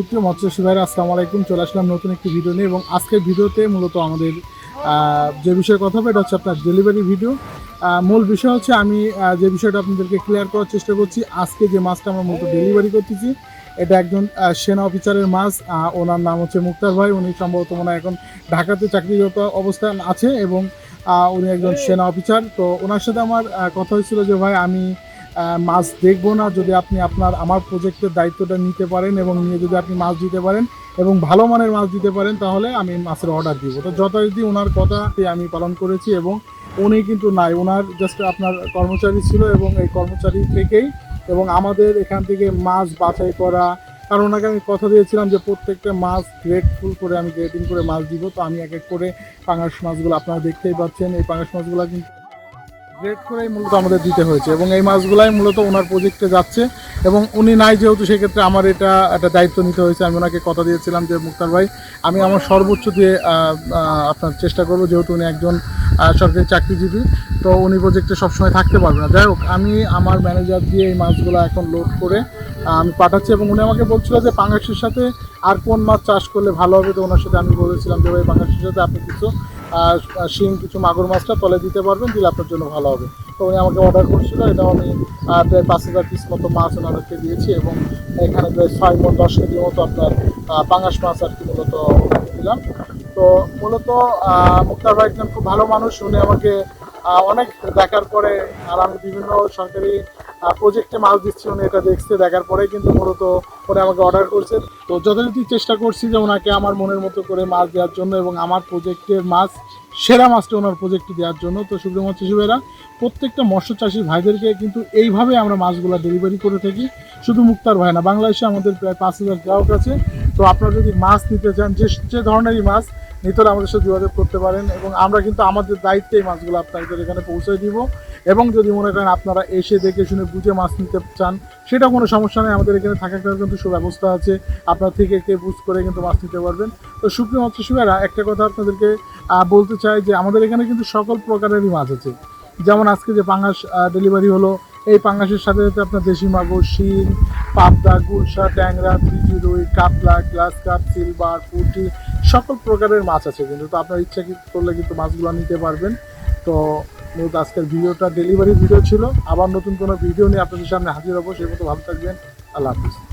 সুপ্রিয় মৎস্য ভাইরা আসসালামু আলাইকুম। চলে আসলাম নতুন একটি ভিডিও নিয়ে এবং আজকের ভিডিওতে মূলত আমাদের যে বিষয়ে কথা হবে এটা হচ্ছে আপনার ডেলিভারি ভিডিও মূল বিষয় হচ্ছে আমি যে বিষয়টা আপনাদেরকে ক্লিয়ার করার চেষ্টা করছি, আজকে যে মাছটা আমরা মূলত ডেলিভারি করতেছি, এটা একজন সেনা অফিসারের মাছ। ওনার নাম হচ্ছে মুক্তার ভাই। উনি সম্ভবত মনে এখন ঢাকাতে চাকরিরত অবস্থান আছে এবং উনি একজন সেনা অফিসার তো ওনার সাথে আমার কথা হয়েছিল যে, ভাই, আমি মাছ দেখব না যদি আপনি আপনার, আমার প্রজেক্টের দায়িত্বটা নিতে পারেন এবং নিয়ে যদি আপনি মাছ দিতে পারেন এবং ভালো মানের মাছ দিতে পারেন, তাহলে আমি মাছের অর্ডার দিব। তো যথারীতি ওনার কথা আমি পালন করেছি এবং উনি কিন্তু নাই। ওনার জাস্ট আপনার কর্মচারী ছিল এবং এই কর্মচারী থেকেই এবং আমাদের এখান থেকে মাছ বাছাই করা, কারণ ওনাকে আমি কথা দিয়েছিলাম যে প্রত্যেকটা মাছ গ্রেটফুল করে আমি গ্রেডিং করে মাছ দিব। তো আমি এক এক করে পাঙাশ মাছগুলো আপনারা দেখতেই পাচ্ছেন। এই পাঙাশ মাছগুলো কিন্তু গ্রেড করেই মূলত আমাদের দিতে হয়েছে এবং এই মাছগুলাই মূলত ওনার প্রজেক্টে যাচ্ছে এবং উনি নাই যেহেতু, সেক্ষেত্রে আমার এটা একটা দায়িত্ব নিতে হয়েছে। আমি ওনাকে কথা দিয়েছিলাম যে, মুক্তার ভাই, আমি আমার সর্বোচ্চ দিয়ে আপনার চেষ্টা করব যেহেতু উনি একজন সরকারি চাকরিজীবী। তো উনি প্রজেক্টে সবসময় থাকতে পারবে না। যাই হোক, আমি আমার ম্যানেজার দিয়ে এই মাছগুলো এখন লোড করে আমি পাঠাচ্ছি এবং উনি আমাকে বলছিল যে পাঙ্গাসের সাথে আর কোন মাছ চাষ করলে ভালো হবে? তো ওনার সাথে আমি বলেছিলাম যে, ভাই পাঙ্গাসের সাথে আপনি কিছু শিং কিছু মাগুর মাছটা তলে দিতে পারবেন, দিলে আপনার জন্য ভালো হবে। তো উনি আমাকে অর্ডার করছিল এটা আমি প্রায় পাঁচ হাজার পিস মতো মাছ ওনাদেরকে দিয়েছি এবং এখানে প্রায় ছয় মন দশ কেজি মতো আপনার পাঙাশ মাছ আর কি মূলত দিলাম। তো মূলত মুক্তার ভাই একজন খুব ভালো মানুষ, উনি আমাকে অনেক দেখার পরে, আর আমি বিভিন্ন সরকারি প্রজেক্টে মাছ দিচ্ছি, উনি এটা দেখছে, দেখার পরে কিন্তু মূলত উনি আমাকে অর্ডার করছে তো যথারীতি চেষ্টা করছি যে ওনাকে আমার মনের মতো করে মাছ দেওয়ার জন্য এবং আমার প্রজেক্টের মাছ, সেরা মাছটা ওনার প্রজেক্টে দেওয়ার জন্য। তো সুপ্রিয় মৎস্য প্রত্যেকটা মৎস্য চাষির ভাইদেরকে কিন্তু এইভাবে আমরা মাছগুলো ডেলিভারি করে থাকি। শুধু মুক্তার ভাই না, বাংলাদেশে আমাদের প্রায় পাঁচ হাজার গ্রাহক আছে। তো আপনারা যদি মাছ নিতে চান, যে যে ধরনেরই মাছ নিতে হলে আমাদের সাথে যোগাযোগ করতে পারেন এবং আমরা কিন্তু আমাদের দায়িত্বে এই মাছগুলো আপনাদের এখানে পৌঁছে দিব। এবং যদি মনে করেন আপনারা এসে দেখে শুনে বুঝে মাছ নিতে চান, সেটা কোনো সমস্যা নেই, আমাদের এখানে থাকার কিন্তু সুব্যবস্থা আছে। আপনার থেকে কে বুঝ করে কিন্তু মাছ নিতে পারবেন। তো সুপ্রিয় মৎস্যশিবেরা একটা কথা আপনাদেরকে বলতে চাই যে আমাদের এখানে কিন্তু সকল প্রকারেরই মাছ আছে। যেমন আজকে যে পাঙ্গাস ডেলিভারি হলো এই পাঙ্গাসের সাথে সাথে আপনার দেশি মাগুর, শিল, পাবদা, গুলশা, ট্যাংরা ত্রিজি রুই, কাতলা, গ্লাস কাপ সিলভার, পুটি, সকল প্রকারের মাছ আছে কিন্তু। তো আপনার ইচ্ছা করলে কিন্তু মাছগুলো নিতে পারবেন। তো মূলত আজকের ভিডিওটা ডেলিভারি ভিডিও ছিল। আবার নতুন কোনো ভিডিও নিয়ে আপনাদের সামনে হাজির হব। সেই মতো ভালো থাকবেন। আল্লাহ হাফিজ।